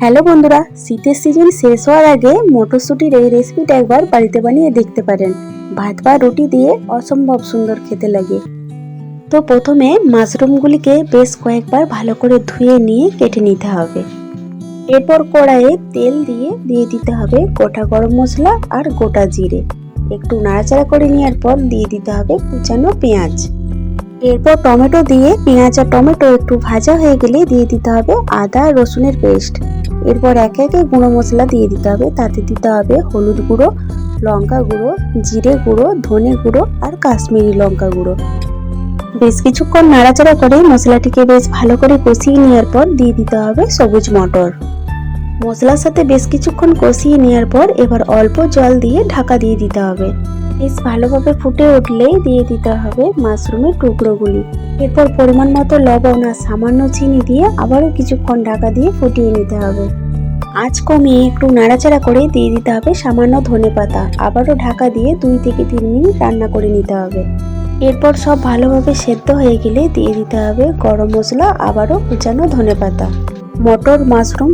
Hello বন্ধুরা, শীতের season শেষ হওয়ার আগে মটরশুঁটির এই রেসিপিটা একবার বাড়িতে বানিয়ে দেখতে পারেন। ভাত বা রুটি দিয়ে অসম্ভব সুন্দর খেতে লাগে। তো প্রথমে মাশরুমগুলিকে বেশ কয়েকবার ভালো করে ধুয়ে নিয়ে কেটে নিতে হবে। এরপর কড়াইয়ে তেল দিয়ে দিয়ে দিতে হবে গোটা গরম মশলা আর গোটা জিরে। একটু নাড়াচাড়া করে নেওয়ার পর দিয়ে দিতে হবে কুচানো পেঁয়াজ। এরপর টমেটো দিয়ে পেঁয়াজ আর টমেটো একটু ভাজা হয়ে গেলে দিয়ে দিতে হবে আদা রসুনের পেস্ট। এরপর একে একে গুঁড়ো মশলা দিয়ে দিতে হবে। তাতে দিতে হবে হলুদ গুঁড়ো, লঙ্কা গুঁড়ো, জিরে গুঁড়ো, ধনে গুঁড়ো আর কাশ্মীরি লঙ্কা গুঁড়ো। বেশ কিছুক্ষণ নাড়াচাড়া করে মশলাটিকে বেশ ভালো করে কষিয়ে নেওয়ার পর দিয়ে দিতে হবে সবুজ মটর। মশলার সাথে বেশ কিছুক্ষণ কষিয়ে নেওয়ার পর এবার অল্প জল দিয়ে ঢাকা দিয়ে দিতে হবে। বেশ ভালোভাবে ফুটে উঠলেই দিয়ে দিতে হবে মাশরুমের টুকরোগুলি। এরপর পরিমাণ মতো লবণ আর সামান্য চিনি দিয়ে আবারও কিছুক্ষণ ঢাকা দিয়ে ফুটিয়ে নিতে হবে। আঁচ কমিয়ে একটু নাড়াচাড়া করে দিয়ে দিতে হবে সামান্য ধনে পাতা। আবারও ঢাকা দিয়ে দুই থেকে তিন মিনিট রান্না করে নিতে হবে। এরপর সব ভালোভাবে সেদ্ধ হয়ে গেলে দিয়ে দিতে হবে গরম মশলা, আবারও কুচানো ধনে পাতা। মটর, মাশরুম